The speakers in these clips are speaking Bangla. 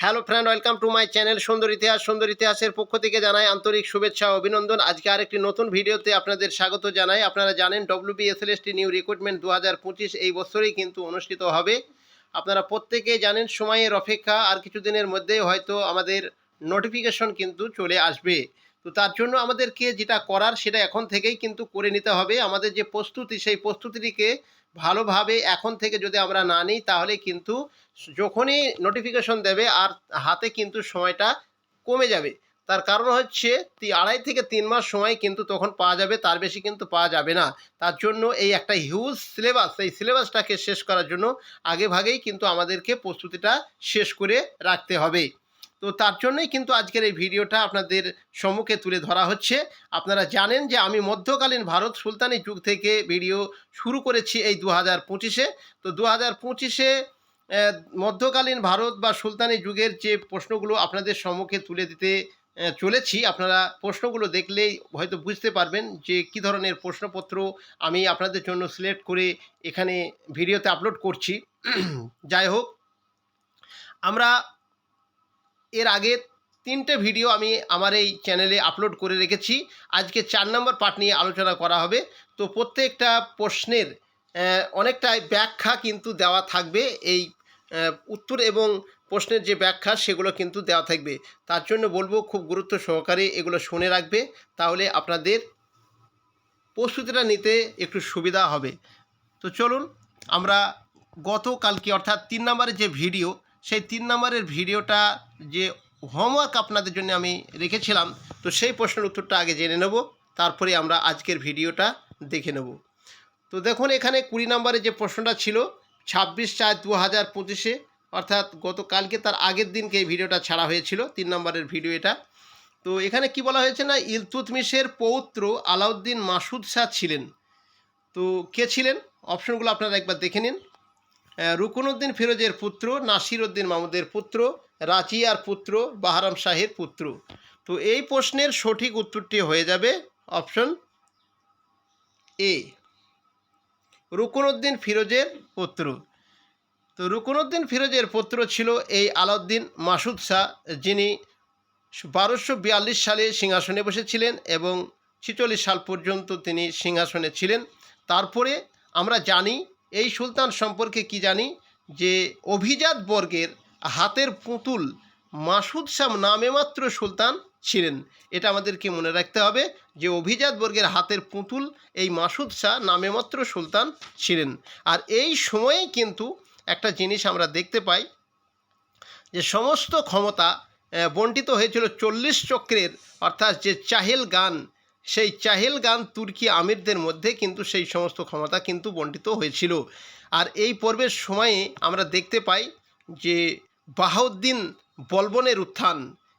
Hello friend welcome to my channel সুন্দর ইতিহাস সুন্দর ইতিহাসের পক্ষ থেকে জানাই আন্তরিক শুভেচ্ছা অভিনন্দন। আজকে আরেকটি নতুন ভিডিওতে আপনাদের স্বাগত জানাই। আপনারা জানেন ডব্লিউবিএসএলএসটি নিউ রিক্রুটমেন্ট দু হাজার পঁচিশ এই বছরেই কিন্তু অনুষ্ঠিত হবে। আপনারা প্রত্যেকেই জানেন সময়ের অপেক্ষা, আর কিছুদিনের মধ্যেই হয়তো আমাদের নোটিফিকেশন কিন্তু চলে আসবে। তো তার জন্য আমাদেরকে যেটা করার সেটা এখন থেকেই কিন্তু করে নিতে হবে। আমাদের যে প্রস্তুতি, সেই প্রস্তুতিটিকে ভালোভাবে এখন থেকে যদি আমরা না নিই, তাহলে কিন্তু যখনই নোটিফিকেশন দেবে আর হাতে কিন্তু সময়টা কমে যাবে। তার কারণ হচ্ছে আড়াই থেকে তিন মাস সময় কিন্তু তখন পাওয়া যাবে, তার বেশি কিন্তু পাওয়া যাবে না। তার জন্য এই একটা হিউজ সিলেবাস এই সিলেবাসটাকে শেষ করার জন্য আগে ভাগেই কিন্তু আমাদেরকে প্রস্তুতিটা শেষ করে রাখতে হবে। তো তার জন্যই কিন্তু আজকের এই ভিডিওটা আপনাদের সম্মুখে তুলে ধরা হচ্ছে। আপনারা জানেন যে আমি মধ্যকালীন ভারত সুলতানি যুগ থেকে ভিডিও শুরু করেছি এই দু হাজার পঁচিশে। তো দু হাজার পঁচিশে মধ্যকালীন ভারত বা সুলতানি যুগের যে প্রশ্নগুলো আপনাদের সম্মুখে তুলে দিতে চলেছি। আপনারা প্রশ্নগুলো দেখলেই হয়তো বুঝতে পারবেন যে কী ধরনের প্রশ্নপত্র আমি আপনাদের জন্য সিলেক্ট করে এখানে ভিডিওতে আপলোড করছি। যাই হোক, আমরা এর আগে তিনটে ভিডিও আমি আমার এই চ্যানেলে আপলোড করে রেখেছি। আজকে চার নম্বর পার্ট নিয়ে আলোচনা করা হবে। তো প্রত্যেকটা প্রশ্নের অনেকটাই ব্যাখ্যা কিন্তু দেওয়া থাকবে। এই উত্তর এবং প্রশ্নের যে ব্যাখ্যা, সেগুলো কিন্তু দেওয়া থাকবে। তার জন্য বলব, খুব গুরুত্ব সহকারে এগুলো শুনে রাখবে। তাহলে আপনাদের প্রস্তুতিটা নিতে একটু সুবিধা হবে। তো চলুন, আমরা গতকালকে অর্থাৎ তিন নম্বরের যে ভিডিও সেই তিন নম্বরের ভিডিওটা যে হোমওয়ার্ক আপনাদের জন্য আমি রেখেছিলাম, তো সেই প্রশ্নের উত্তরটা আগে জেনে নেব, তারপরে আমরা আজকের ভিডিওটা দেখে নেব। তো দেখুন, এখানে কুড়ি নম্বরে যে প্রশ্নটা ছিল, ছাব্বিশ চার দু হাজার পঁচিশে, অর্থাৎ গতকালকে তার আগের দিনকে এই ভিডিওটা ছাড়া হয়েছিল, তিন নম্বরের ভিডিও এটা। তো এখানে কি বলা হয়েছে না, ইলতুতমিশের পৌত্র আলাউদ্দিন মাসুদ শাহ ছিলেন। তো কে ছিলেন? অপশনগুলো আপনারা একবার দেখে নিন। আহ, রুকনউদ্দিন ফিরোজের পুত্র নাসির উদ্দিন মাহমুদের পুত্র রাজিয়ার পুত্র বাহারাম শাহের পুত্র। তো এই প্রশ্নের সঠিক উত্তরটি হয়ে যাবে অপশন এ রুকনউদ্দিন ফিরোজের পুত্র। তো রুকনউদ্দিন ফিরোজের পুত্র ছিল এই আলাউদ্দিন মাসুদ শাহ যিনি বারোশো বিয়াল্লিশ সালে সিংহাসনে বসেছিলেন এবং ছিচল্লিশ সাল পর্যন্ত তিনি সিংহাসনে ছিলেন। তারপরে আমরা জানি এই সুলতান সম্পর্কে কি জানি? যে অভিজাত বর্গের হাতের পুতুল মাসুদ শাহ নামে মাত্র সুলতান ছিলেন। এটা আমাদেরকে মনে রাখতে হবে যে অভিজাত বর্গের হাতের পুতুল এই মাসুদ শাহ নামে মাত্র সুলতান ছিলেন। আর এই সময়েই কিন্তু একটা জিনিস আমরা দেখতে পাই যে সমস্ত ক্ষমতা বন্টিত হয়েছিল চল্লিশ চক্রের, অর্থাৎ যে চাহেল গান সেই চাহেল গান তুর্কি আমিরদের মধ্যে কিন্তু সেই সমস্ত ক্ষমতা কিন্তু বণ্টিত হয়েছিল। আর এই পর্বের সময়ে আমরা দেখতে পাই যে বাহাউদ্দিন বলবনের উত্থান,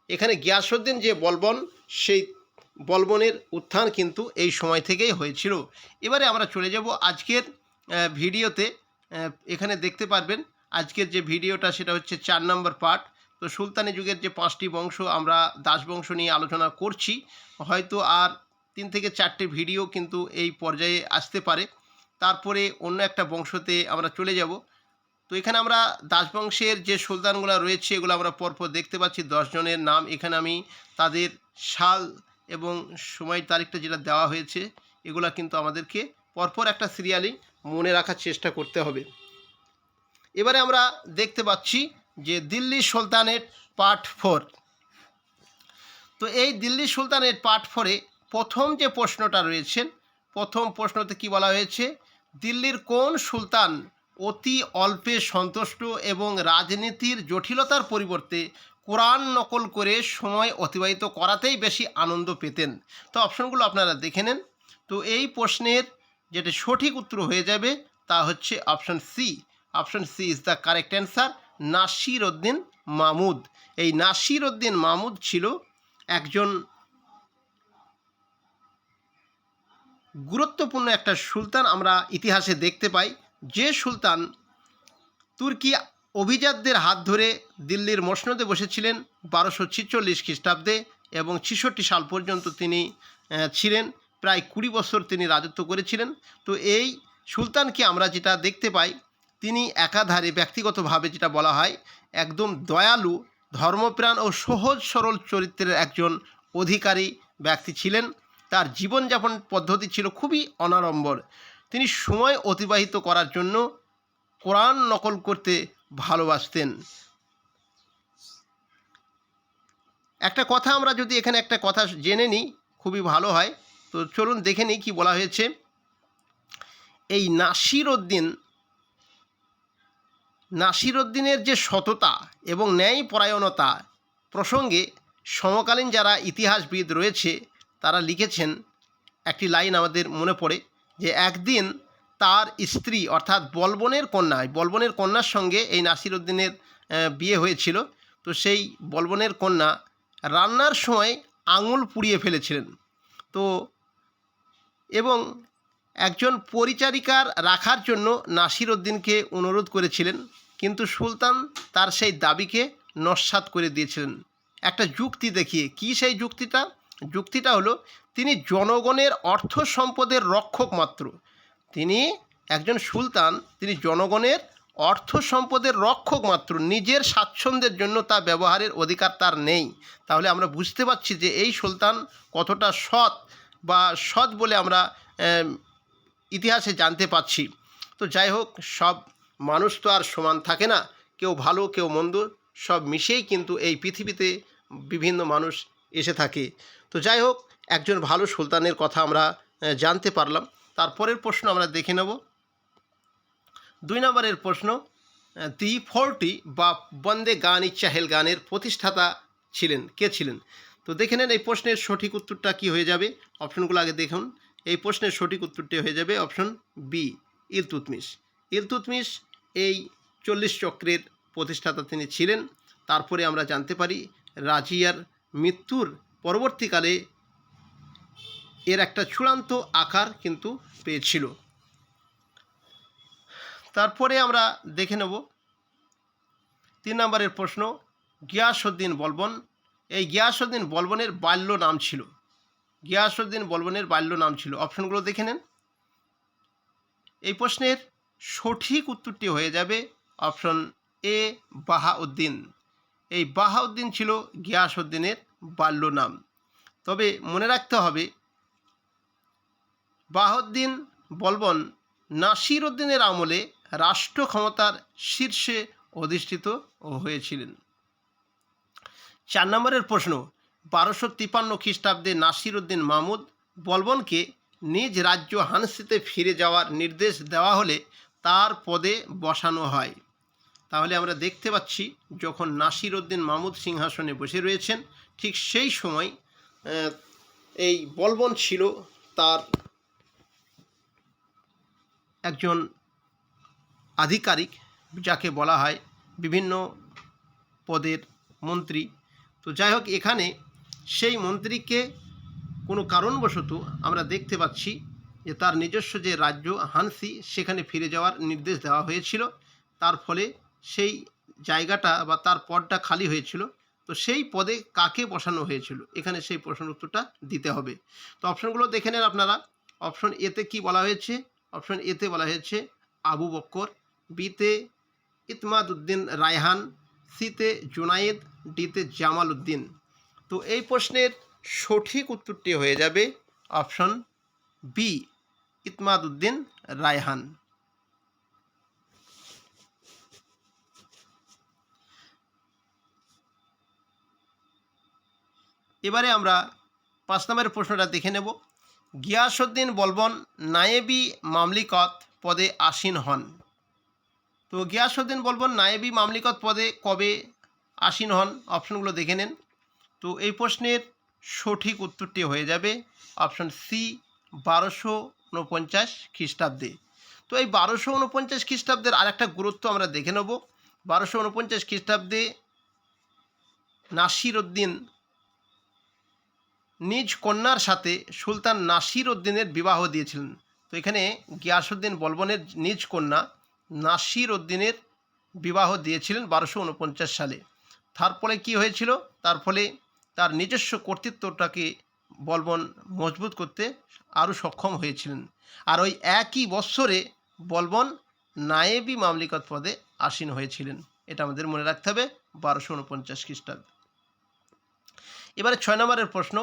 এখানে গিয়াসউদ্দিন যে বলবন, সেই বলবনের উত্থান কিন্তু এই সময় থেকেই হয়েছিল। এবারে আমরা চলে যাব আজকের ভিডিওতে। এখানে দেখতে পারবেন আজকের যে ভিডিওটা সেটা হচ্ছে চার নম্বর পার্ট। তো সুলতানি যুগের যে পাঁচটি বংশ আমরা দাস বংশ নিয়ে আলোচনা করছি। হয়তো আর তিন থেকে চারটে ভিডিও কিন্তু এই পর্যায়ে আসতে পারে। তারপরে অন্য একটা বংশতে আমরা চলে যাব। তো এখানে আমরা দাস বংশের যে সুলতানগুলো রয়েছে, এগুলো আমরা পরপর দেখতে পাচ্ছি। জনের নাম এখানে আমি তাদের সাল এবং সময় তারিখটা যেটা দেওয়া হয়েছে, এগুলা কিন্তু আমাদেরকে পরপর একটা সিরিয়ালি মনে রাখার চেষ্টা করতে হবে। এবারে আমরা দেখতে পাচ্ছি যে দিল্লি সুলতানের পার্ট ফোর তো এই দিল্লি সুলতানের পার্ট ফোরে প্রথম যে প্রশ্নটা রয়েছেন, প্রথম প্রশ্নতে কি বলা হয়েছে? দিল্লির কোন সুলতান অতি অল্পে সন্তুষ্ট এবং রাজনীতির জটিলতার পরিবর্তে কোরআন নকল করে সময় অতিবাহিত করাতেই বেশি আনন্দ পেতেন? তো অপশনগুলো আপনারা দেখে নেন। তো এই প্রশ্নের যেটা সঠিক উত্তর হয়ে যাবে তা হচ্ছে option C option C is the correct answer Nasir Uddin Mahmud এই নাসির উদ্দিন মাহমুদ ছিল একজন গুরুত্বপূর্ণ একটা সুলতান আমরা ইতিহাসে দেখতে পাই। যে সুলতান তুর্কি অভিজাতদের হাত ধরে দিল্লির মসনদে বসেছিলেন বারোশো ছিচল্লিশ খ্রিস্টাব্দে এবং ছেষট্টি সাল পর্যন্ত তিনি ছিলেন। প্রায় কুড়ি বছর তিনি রাজত্ব করেছিলেন। তো এই সুলতানকে আমরা যেটা দেখতে পাই, তিনি একাধারে ব্যক্তিগতভাবে যেটা বলা হয়, একদম দয়ালু, ধর্মপ্রাণ ও সহজ সরল চরিত্রের একজন অধিকারী ব্যক্তি ছিলেন। তার জীবনযাপন পদ্ধতি ছিল খুবই অনাড়ম্বর। তিনি সময় অতিবাহিত করার জন্য কোরআন নকল করতে ভালোবাসতেন। একটা কথা আমরা যদি এখানে একটা কথা জেনে নিই, খুবই ভালো হয়। তো চলুন দেখে নিই কী বলা হয়েছে। এই নাসির উদ্দিন নাসির উদ্দিনের যে সততা এবং ন্যায় পরায়ণতা প্রসঙ্গে সমকালীন যারা ইতিহাসবিদ রয়েছে তারা লিখেছেন একটি লাইন আমাদের মনে পড়ে যে, একদিন তার স্ত্রী অর্থাৎ বলবনের কন্যা বলবনের কন্যার সঙ্গে এই নাসির উদ্দিনের বিয়ে হয়েছিল। তো সেই বলবনের কন্যা রান্নার সময় আঙুল পুড়িয়ে ফেলেছিলেন। তো এবং একজন পরিচারিকার রাখার জন্য নাসির উদ্দিনকে অনুরোধ করেছিলেন, কিন্তু সুলতান তার সেই দাবিকে নস্বাত করে দিয়েছিলেন। একটা যুক্তি দেখিয়ে, কি সেই যুক্তিটা? যুক্তিটা হলো তিনি জনগণের অর্থ সম্পদের রক্ষক মাত্র। তিনি একজন সুলতান, তিনি জনগণের অর্থ সম্পদের রক্ষক মাত্র। নিজের স্বাচ্ছন্দ্যের জন্য তা ব্যবহারের অধিকার তার নেই। তাহলে আমরা বুঝতে পারছি যে এই সুলতান কতটা সৎ বা সৎ বলে আমরা ইতিহাসে জানতে পাচ্ছি তো যাই হোক, সব মানুষ তো আর সমান থাকে না। কেউ ভালো, কেউ মন্দ, সব মিশেই কিন্তু এই পৃথিবীতে বিভিন্ন মানুষ এসে থাকে। তো যাই হোক, একজন ভালো সুলতানের কথা আমরা জানতে পারলাম। তারপরের প্রশ্ন আমরা দেখে নেব। দুই নম্বরের প্রশ্ন দি ফোরটি বা বন্দে গান চাহেল গানের প্রতিষ্ঠাতা ছিলেন, কে ছিলেন? তো দেখে নেন, এই প্রশ্নের সঠিক উত্তরটা কি হয়ে যাবে? অপশনগুলো আগে দেখুন। এই প্রশ্নের সঠিক উত্তরটি হয়ে যাবে অপশন বি ইলতুতমিশ ইলতুতমিশ এই চল্লিশ চক্রের প্রতিষ্ঠাতা তিনি ছিলেন। তারপরে আমরা জানতে পারি রাজিয়ার মৃত্যুর পরবর্তীকালে এর একটা চূড়ান্ত আকার কিন্তু পেয়েছিল। তারপরে আমরা দেখে নেব। তিন নম্বরের প্রশ্ন, গিয়াসউদ্দিন বলবন। এই গিয়াসউদ্দিন বলবনের বাল্য নাম ছিল। গিয়াসউদ্দিন বলবনের বাল্য নাম ছিল। অপশনগুলো দেখে নেন। এই প্রশ্নের সঠিক উত্তরটি হয়ে যাবে অপশন এ, বাহাউদ্দিন। এই বাহাউদ্দিন ছিল গিয়াসউদ্দিনের বাল্য নাম তবে মনে রাখতে হবে বাহদ্দিন বলবন নাসির উদ্দিনের আমলে রাষ্ট্র ক্ষমতার শীর্ষে অধিষ্ঠিত হয়েছিলেন। চার নম্বরের প্রশ্ন, বারোশো তিপান্ন খ্রিস্টাব্দে নাসির উদ্দিন মাহমুদ বলবনকে নিজ রাজ্য হানসিতে ফিরে যাওয়ার নির্দেশ দেওয়া হলে তার পদে বসানো হয়। তাহলে আমরা দেখতে পাচ্ছি, যখন নাসির উদ্দিন মাহমুদ সিংহাসনে বসে রয়েছেন ঠিক সেই সময় এই বলবন ছিল তার একজন আধিকারিক, যাকে বলা হয় বিভিন্ন পদের মন্ত্রী। তো যাই হোক, এখানে সেই মন্ত্রীকে কোনো কারণবশত আমরা দেখতে পাচ্ছি যে তার নিজস্ব যে রাজ্য হানসি, সেখানে ফিরে যাওয়ার নির্দেশ দেওয়া হয়েছিল। তার ফলে সেই জায়গাটা বা তার পদটা খালি হয়েছিল। তো সেই পদে কাকে বসানো হয়েছিল? এখানে সেই প্রশ্নের উত্তরটা দিতে হবে। তো অপশনগুলো দেখে নেন আপনারা। অপশন এতে কি বলা হয়েছে? অপশন এতে বলা হয়েছে আবু বক্কর বিতে ইতমাদ উদ্দিন রায়হান সিতে জুনায়েদ ডিতে জামাল উদ্দিন তো এই প্রশ্নের সঠিক উত্তরটি হয়ে যাবে অপশন বি ইতমাদ উদ্দিন রায়হান। এবারে আমরা পাঁচ নম্বরের প্রশ্নটা দেখে নেব। গিয়াসউদ্দিন বলবন নায়েবি মামলিকত পদে আসীন হন। তো গিয়াসউদ্দিন বলবন নায়েবি মামলিকত পদে কবে আসীন হন? অপশনগুলো দেখে নেন। তো এই প্রশ্নের সঠিক উত্তরটি হয়ে যাবে অপশন সি, বারোশো উনপঞ্চাশ খ্রিস্টাব্দে। তো এই বারোশো উনপঞ্চাশ খ্রিস্টাব্দের আরেকটা গুরুত্ব আমরা দেখে নেব। বারোশো উনপঞ্চাশ খ্রিস্টাব্দে নাসির উদ্দিন নিজ কন্যার সাথে সুলতান নাসির উদ্দিনের বিবাহ দিয়েছিলেন। তো এখানে গিয়াসউদ্দিন বলবনের নিজ কন্যা নাসির উদ্দিনের বিবাহ দিয়েছিলেন বারোশো উনপঞ্চাশ সালে। তার ফলে কী হয়েছিল? তার ফলে তার নিজস্ব কর্তৃত্বটাকে বলবন মজবুত করতে আরও সক্ষম হয়েছিলেন। আর ওই একই বৎসরে বলবন নায়েবি মামলিকত পদে আসীন হয়েছিলেন। এটা আমাদের মনে রাখতে হবে বারোশো উনপঞ্চাশ খ্রিস্টাব্দ। এবারে ছয় নম্বরের প্রশ্ন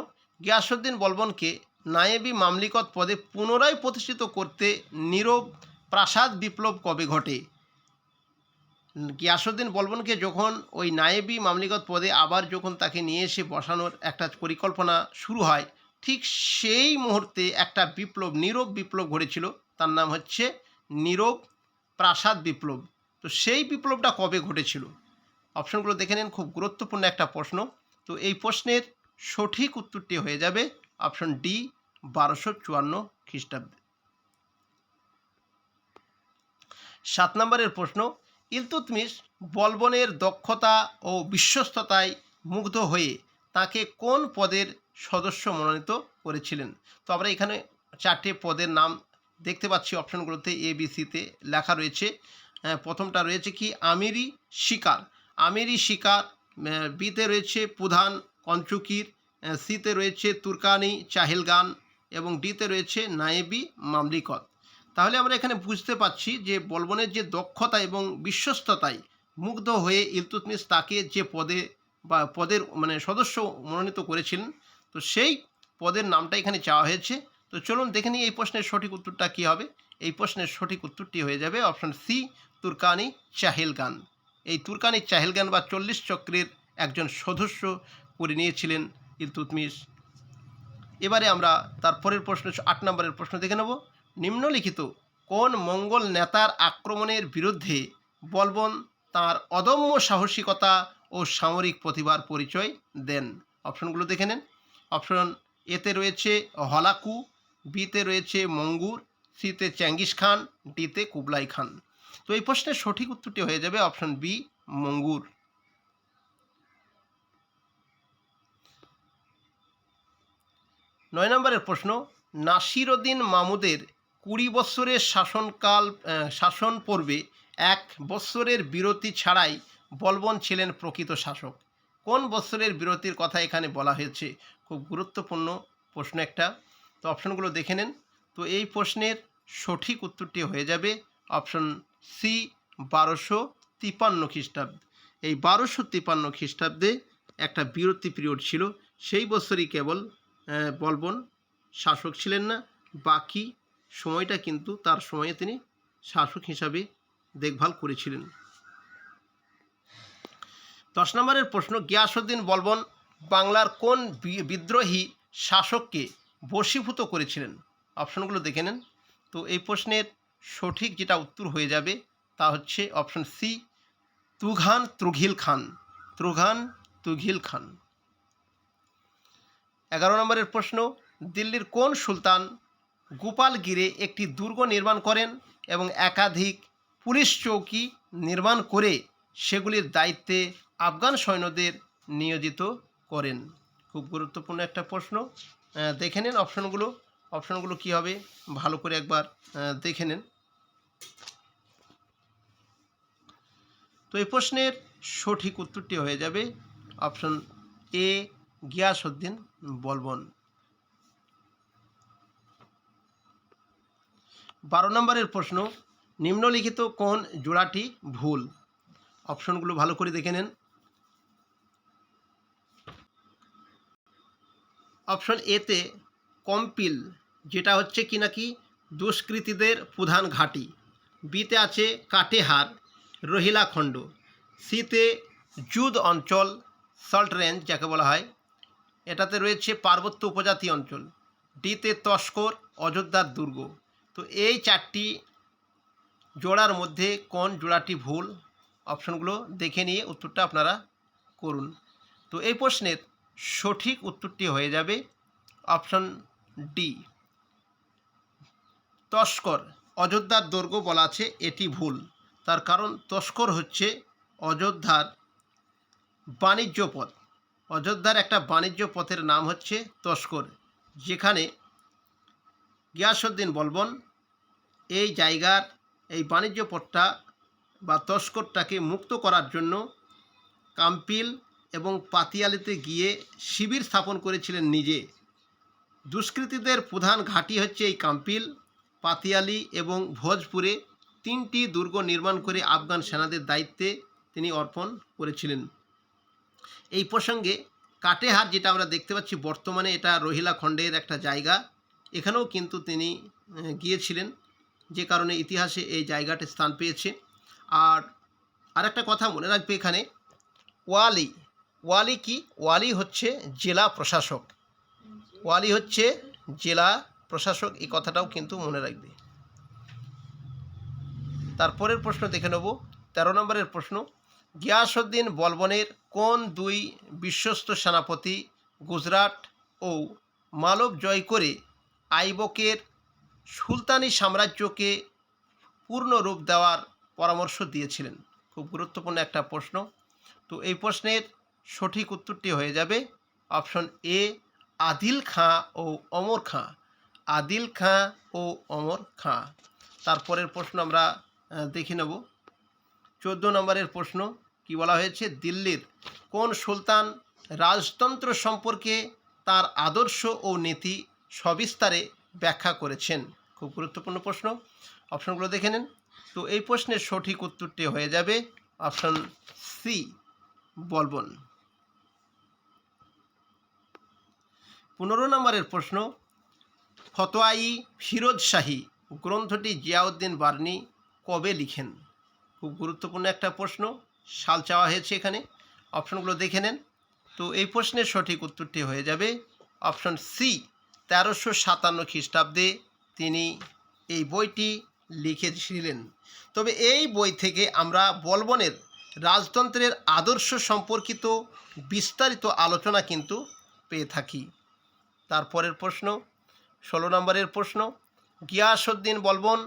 গিয়াসুদ্দিন বলবনকে নায়েবি মামলিকত পদে পুনরায় প্রতিষ্ঠিত করতে নীরব প্রাসাদ বিপ্লব কবে ঘটে? গিয়াসুদ্দিন বলবনকে যখন ওই নায়েবি মামলিকত পদে আবার যখন তাকে নিয়ে এসে বসানোর একটা পরিকল্পনা শুরু হয়, ঠিক সেই মুহূর্তে একটা বিপ্লব, নীরব বিপ্লব ঘটেছিল। তার নাম হচ্ছে নীরব প্রাসাদ বিপ্লব। তো সেই বিপ্লবটা কবে ঘটেছিল? অপশনগুলো দেখে নিন, খুব গুরুত্বপূর্ণ একটা প্রশ্ন। তো এই প্রশ্নের সঠিক উত্তরটি হয়ে যাবে অপশন ডি, বারোশো চুয়ান্ন খ্রিস্টাব্দে। সাত নম্বরের প্রশ্ন, ইলতুতমিশ বলবনের দক্ষতা ও বিশ্বস্ততায় মুগ্ধ হয়ে তাকে কোন পদের সদস্য মনোনীত করেছিলেন? তো আমরা এখানে চারটে পদের নাম দেখতে পাচ্ছি অপশনগুলোতে এ বি সিতে লেখা রয়েছে। প্রথমটা রয়েছে কি? আমিরি শিকার। আমিরি শিকার বিতে রয়েছে প্রধান কঞ্চুকির আহ, সিতে রয়েছে তুর্কানি চাহিলগান এবং ডিতে রয়েছে নায়েবি মামলিকত। তাহলে আমরা এখানে বুঝতে পারছি যে বলবনের যে দক্ষতা এবং বিশ্বস্ততায় মুগ্ধ হয়ে ইলতুতমিশ তাকে যে পদে বা পদের মানে সদস্য মনোনীত করেছিলেন তো সেই পদের নামটা এখানে চাওয়া হয়েছে। তো চলুন দেখে নিই এই প্রশ্নের সঠিক উত্তরটা কী হবে। এই প্রশ্নের সঠিক উত্তরটি হয়ে যাবে অপশন সি তুর্কানি চাহেলগান। এই তুর্কানি চাহেলগান বা চল্লিশ চক্রের একজন সদস্য করে নিয়েছিলেন ইলতুতমিশ এবারে আমরা তারপরের প্রশ্ন, আট নম্বরের প্রশ্ন দেখে নেব। নিম্নলিখিত কোন মঙ্গল নেতার আক্রমণের বিরুদ্ধে বলবন তার অদম্য সাহসিকতা ও সামরিক প্রতিভার পরিচয় দেন? অপশনগুলো দেখে নেন। অপশন এতে রয়েছে হলাকু, বিতে রয়েছে মঙ্গুর, সিতে চ্যাঙ্গিস খান, ডিতে কুবলাই খান। তো এই প্রশ্নের সঠিক উত্তরটি হয়ে যাবে অপশন বি, মঙ্গুর। নয় নম্বরের প্রশ্ন নাসিরুদ্দিন মামুদের কুড়ি বৎসরের শাসনকাল শাসন পর্বে এক বৎসরের বিরতি ছাড়াই বলবন ছিলেন প্রকৃত শাসক। কোন বৎসরের বিরতির কথা এখানে বলা হয়েছে? খুব গুরুত্বপূর্ণ প্রশ্ন একটা। তো অপশনগুলো দেখে নেন। তো এই প্রশ্নের সঠিক উত্তরটি হয়ে যাবে অপশন সি, বারোশো তিপান্ন খ্রিস্টাব্দ। এই বারোশো তিপান্ন খ্রিস্টাব্দে একটা বিরতি পিরিয়ড ছিল। সেই বছরই কেবল বলবন শাসক ছিলেন না। বাকি সময়টা কিন্তু তার সময়ে তিনি শাসক হিসাবে দেখভাল করেছিলেন। দশ নম্বরের প্রশ্ন গিয়াসুদ্দিন বলবন বাংলার কোন বিদ্রোহী শাসককে বশীভূত করেছিলেন? অপশনগুলো দেখে নেন। তো এই প্রশ্নের সঠিক যেটা উত্তর হয়ে যাবে তা হচ্ছে অপশন সি, তুঘান ত্রুঘিল খান। ত্রুঘান তুঘিল খান। এগারো নম্বরের প্রশ্ন, দিল্লির কোন সুলতান গোপালগিরে একটি দুর্গ নির্মাণ করেন এবং একাধিক পুলিশ চৌকি নির্মাণ করে সেগুলির দায়িত্বে আফগান সৈন্যদের নিয়োজিত করেন? খুব গুরুত্বপূর্ণ একটা প্রশ্ন। দেখে নিন অপশনগুলো। অপশনগুলো কী হবে? ভালো করে একবার দেখে নিন। তো এই প্রশ্নের সঠিক উত্তরটি হয়ে যাবে অপশন এ গিয়াসউদ্দিন বলবন। বারো নম্বরের প্রশ্ন, নিম্নলিখিত কোন জোড়াটি ভুল? অপশনগুলো ভালো করে দেখে নেন। অপশন এতে কম্পিল, যেটা হচ্ছে কি নাকি দুষ্কৃতীদের প্রধান ঘাঁটি। বিতে আছে কাটেহার, রহিলাখণ্ড। সিতে জুদ অঞ্চল, সল্ট রেঞ্জ, যাকে বলা হয়। এটাতে রয়েছে পার্বত্য উপজাতি অঞ্চল ডিতে তস্কর, অযোধ্যার দুর্গ। তো এই চারটি জোড়ার মধ্যে কোন জোড়াটি ভুল? অপশনগুলো দেখে নিয়ে উত্তরটা আপনারা করুন। তো এই প্রশ্নের সঠিক উত্তরটি হয়ে যাবে অপশন ডি। তস্কর, অযোধ্যার দুর্গ বলা আছে, এটি ভুল। তার কারণ তস্কর হচ্ছে অযোধ্যার বাণিজ্য পথ। অযোধ্যার একটা বাণিজ্য পথের নাম হচ্ছে তস্কর, যেখানে গিয়াসুদ্দিন বলবন এই জায়গার, এই বাণিজ্য পথটা বা তস্করটাকে মুক্ত করার জন্য কাম্পিল এবং পাতিয়ালিতে গিয়ে শিবির স্থাপন করেছিলেন নিজে। দুষ্কৃতীদের প্রধান ঘাঁটি হচ্ছে এই কাম্পিল, পাতিয়ালি এবং ভোজপুরে তিনটি দুর্গ নির্মাণ করে আফগান সেনাদের দায়িত্বে তিনি অর্পণ করেছিলেন। এই প্রসঙ্গে কাটেহার যেটা আমরা দেখতে পাচ্ছি, বর্তমানে এটা রহিলা খণ্ডের একটা জায়গা। এখানেও কিন্তু তিনি গিয়েছিলেন। যে কারণে ইতিহাসে এই জায়গাটি স্থান পেয়েছে। আর আরেকটা কথা মনে রাখবে এখানে, ওয়ালি। ওয়ালি কি? ওয়ালি হচ্ছে জেলা প্রশাসক। ওয়ালি হচ্ছে জেলা প্রশাসক, এই কথাটাও কিন্তু মনে রাখবে। তারপরের প্রশ্ন দেখে নেব। তেরো নম্বরের প্রশ্ন গিয়াসউদ্দিন বলবনের কোন দুই বিশ্বস্ত সেনাপতি গুজরাট ও মালব জয় করে আইবকের সুলতানি সাম্রাজ্যকে পূর্ণ রূপ দেওয়ার পরামর্শ দিয়েছিলেন? খুব গুরুত্বপূর্ণ একটা প্রশ্ন। তো এই প্রশ্নের সঠিক উত্তরটি হয়ে যাবে অপশন এ, আদিল খাঁ ও অমর খাঁ। আদিল খাঁ ও অমর খাঁ। তারপরের প্রশ্ন আমরা দেখে নেব। চোদ্দ নম্বরের প্রশ্ন কি বলা হয়েছে? দিল্লির কোন সুলতান রাজতন্ত্র সম্পর্কে তার আদর্শ ও নীতি সবিস্তারে ব্যাখ্যা করেছেন? খুব গুরুত্বপূর্ণ প্রশ্ন। অপশনগুলো দেখে নিন। তো এই প্রশ্নের সঠিক উত্তরটি হয়ে যাবে অপশন সি, বলবন। পনেরো নম্বরের প্রশ্ন, ফতোয়াই ফিরোজ শাহী, গ্রন্থটি জিয়াউদ্দিন বার্নি কবে লিখেন? খুব গুরুত্বপূর্ণ একটা প্রশ্ন। সাল চাওয়া হয়েছে এখানে। অপশনগুলো দেখে নেন। তো এই প্রশ্নের সঠিক উত্তরটি হয়ে যাবে অপশন সি, তেরোশো সাতান্ন খ্রিস্টাব্দে তিনি এই বইটি লিখেছিলেন। তবে এই বই থেকে আমরা বলবনের রাজতন্ত্রের আদর্শ সম্পর্কিত বিস্তারিত আলোচনা কিন্তু পেয়ে থাকি। তারপরের প্রশ্ন, ষোলো নম্বরের প্রশ্ন, গিয়াসউদ্দিন বলবন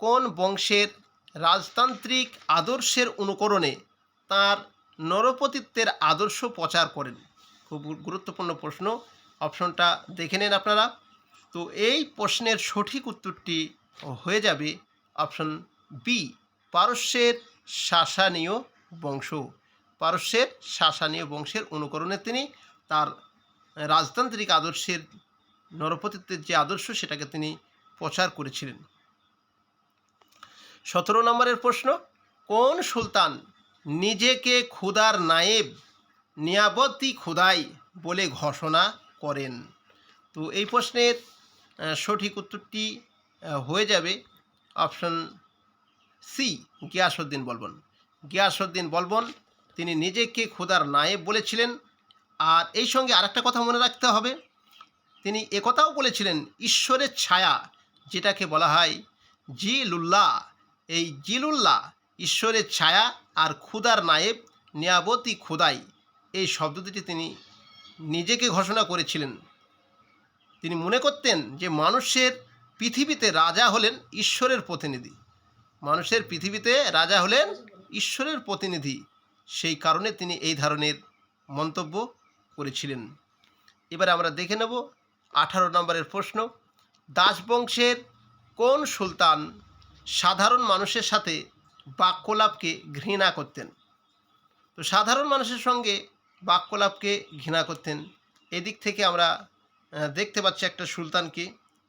কোন বংশের রাজতান্ত্রিক আদর্শের অনুকরণে তার নরপতিত্বের আদর্শ প্রচার করেন। খুব গুরুত্বপূর্ণ প্রশ্ন। অপশনটা দেখে নেন আপনারা। তো এই প্রশ্নের সঠিক উত্তরটি হয়ে যাবে অপশন বি, পারস্যের শাসানীয় বংশ। পারস্যের শাসানীয় বংশের অনুকরণে তিনি তার রাজতান্ত্রিক আদর্শের নরপতিত্বের যে আদর্শ, সেটাকে তিনি প্রচার করেছিলেন। সতেরো নম্বরের প্রশ্ন, কোন সুলতান নিজেকে খুদার নায়েব, নিয়াবতী খুদাই বলে ঘোষণা করেন। তো এই প্রশ্নের সঠিক উত্তরটি হয়ে যাবে অপশন সি, গিয়াসউদ্দিন বলবন। গিয়াসউদ্দিন বলবন, তিনি নিজেকে খুদার নায়েব বলেছিলেন। আর এই সঙ্গে আরেকটা কথা মনে রাখতে হবে, তিনি একথাও বলেছিলেন, ঈশ্বরের ছায়া, যেটাকে বলা হয় জিলুল্লাহ। এই জিলুল্লাহ, ঈশ্বরের ছায়া আর খুদার নায়েব, নিয়াবতী খুদাই এই শব্দ দুটি তিনি নিজেকে ঘোষণা করেছিলেন। তিনি মনে করতেন যে মানুষের পৃথিবীতে রাজা হলেন ঈশ্বরের প্রতিনিধি। মানুষের পৃথিবীতে রাজা হলেন ঈশ্বরের প্রতিনিধি। সেই কারণে তিনি এই ধরনের মন্তব্য করেছিলেন। এবারে আমরা দেখে নেব আঠারো নম্বরের প্রশ্ন, দাসবংশের কোন সুলতান সাধারণ মানুষের সাথে বাক্যলাপকে ঘৃণা করতেন। তো সাধারণ মানুষের সঙ্গে বাক্যলাপকে ঘৃণা করতেন। এদিক থেকে আমরা দেখতে পাচ্ছি একটা সুলতানকে।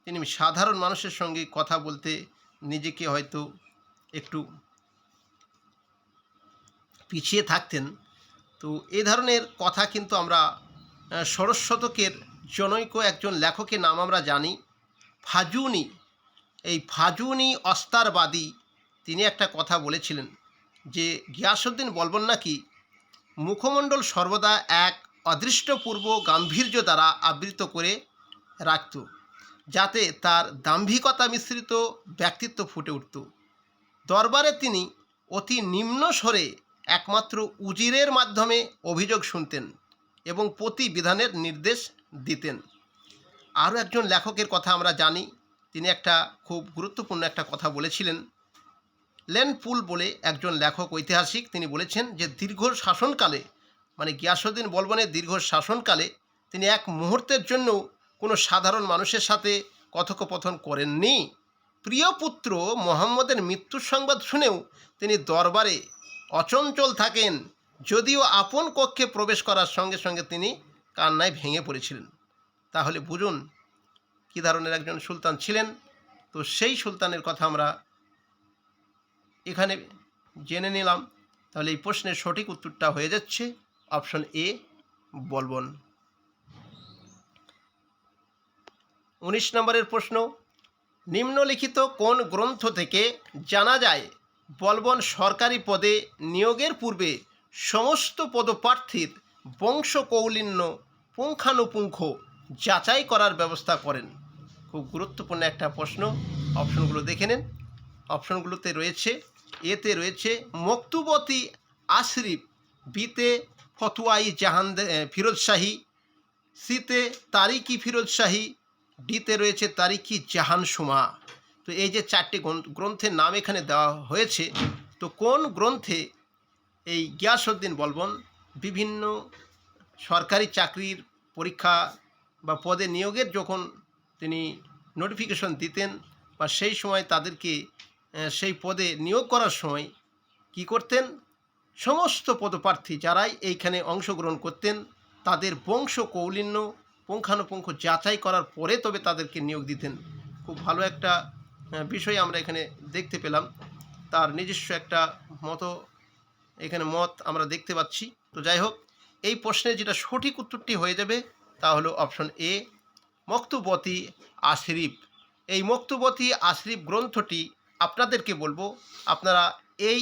তিনি সাধারণ মানুষের সঙ্গে কথা বলতে নিজেকে হয়তো একটু পিছিয়ে থাকতেন। তো এ ধরনের কথা কিন্তু আমরা ষোড়শ শতকের জনৈক একজন লেখকের নাম আমরা জানি। ফাজুনি, এই ফাজুনি অস্তারবাদী তিনি একটা কথা বলেছিলেন যে, গিয়াসুদ্দিন বলবন নাকি, মুখমণ্ডল সর্বদা এক অদৃষ্টপূর্ব গাম্ভীর্য দ্বারা আবৃত করে রাখত, যাতে তার দাম্ভিকতা মিশ্রিত ব্যক্তিত্ব ফুটে উঠত। দরবারে তিনি অতি নিম্ন স্বরে একমাত্র উজিরের মাধ্যমে অভিযোগ শুনতেন এবং প্রতিবিধানের নির্দেশ দিতেন। আরও একজন লেখকের কথা আমরা জানি, তিনি একটা খুব গুরুত্বপূর্ণ একটা কথা বলেছিলেন। লেনপুল বলে একজন লেখক ঐতিহাসিক, তিনি বলেছেন যে দীর্ঘ শাসনকালে মানে গিয়াসুদ্দিন বলবনের দীর্ঘ শাসনকালে, তিনি এক মুহূর্তের জন্য কোনো সাধারণ মানুষের সাথে কথোপকথন করেননি। প্রিয় পুত্র মোহাম্মদের মৃত্যুর সংবাদ শুনেও তিনি দরবারে অচঞ্চল থাকেন, যদিও আপন কক্ষে প্রবেশ করার সঙ্গে সঙ্গে তিনি কান্নায় ভেঙে পড়েছিলেন। তাহলে বুঝুন কী ধরনের একজন সুলতান ছিলেন। তো সেই সুলতানের কথা আমরা এখানে জেনে নিলাম। তাহলে এই প্রশ্নের সঠিক উত্তরটা হয়ে যাচ্ছে। Option A, Balban. উনিশ নম্বরের প্রশ্ন, নিম্নলিখিত কোন গ্রন্থ থেকে জানা যায় বলবন সরকারি পদে নিয়োগের পূর্বে সমস্ত পদপ্রার্থীর বংশকৌলিন্য পুঙ্খানুপুঙ্খ যাচাই করার ব্যবস্থা করেন? খুব গুরুত্বপূর্ণ একটা প্রশ্ন। অপশনগুলো দেখে নেন। অপশনগুলোতে রয়েছে এতে রয়েছে মক্তুবতী আশরিফ, বিতে ফতুয়াই জাহান ফিরোজ শাহী, সিতে তারিকি ফিরোজ শাহী, ডিতে রয়েছে তারিকি জাহান সুমা। তো এই যে চারটি গ্রন্থ- গ্রন্থের নাম এখানে দেওয়া হয়েছে। তো কোন গ্রন্থে এই গিয়াসউদ্দিন বলবন বিভিন্ন সরকারি চাকরির পরীক্ষা বা পদে নিয়োগের যখন তিনি নোটিফিকেশন দিতেন বা সেই সময় তাদেরকে সেই পদে নিয়োগ করার সময় কি করতেন? সমস্ত পদপ্রার্থী যারাই এইখানে অংশগ্রহণ করতেন, তাদের বংশ কৌলিন্য পুঙ্খানুপুঙ্খ যাচাই করার পরে তবে তাদেরকে নিয়োগ দিতেন। খুব ভালো একটা বিষয় আমরা এখানে দেখতে পেলাম। তার নিজস্ব একটা মতো এখানে মত আমরা দেখতে পাচ্ছি। তো যাই হোক, এই প্রশ্নের যেটা সঠিক উত্তরটি হয়ে যাবে তা হলো অপশন এ, মক্তুবতী আশরিফ। এই মক্তুবতী আশরিফ গ্রন্থটি আপনাদেরকে বলব, আপনারা এই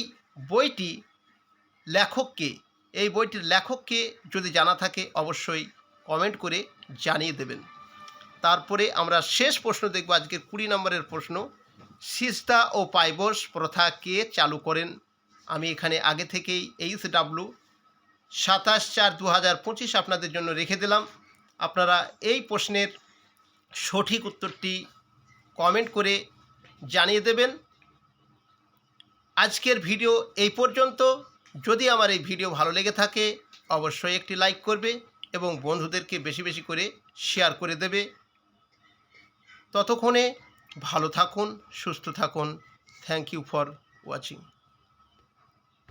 বইটি লেখককে, এই বইটির লেখককে যদি জানা থাকে, অবশ্যই কমেন্ট করে জানিয়ে দেবেন। তারপরে আমরা শেষ প্রশ্ন দেখব, আজকের কুড়ি নম্বরের প্রশ্ন। সিস্তা ও পাইবস প্রথা কে চালু করেন? আমি এখানে আগে থেকেই এইচ ডাব্লু সাতাশ চার দু হাজার পঁচিশ আপনাদের জন্য রেখে দিলাম। আপনারা এই প্রশ্নের সঠিক উত্তরটি কমেন্ট করে জানিয়ে দেবেন। আজকের ভিডিও এই পর্যন্ত। যদি আমার এই ভিডিও ভালো লেগে থাকে, অবশ্যই একটি লাইক করবে এবং বন্ধুদেরকে বেশি বেশি করে শেয়ার করে দেবে। ততক্ষণে ভালো থাকুন, সুস্থ থাকুন। Thank you for watching.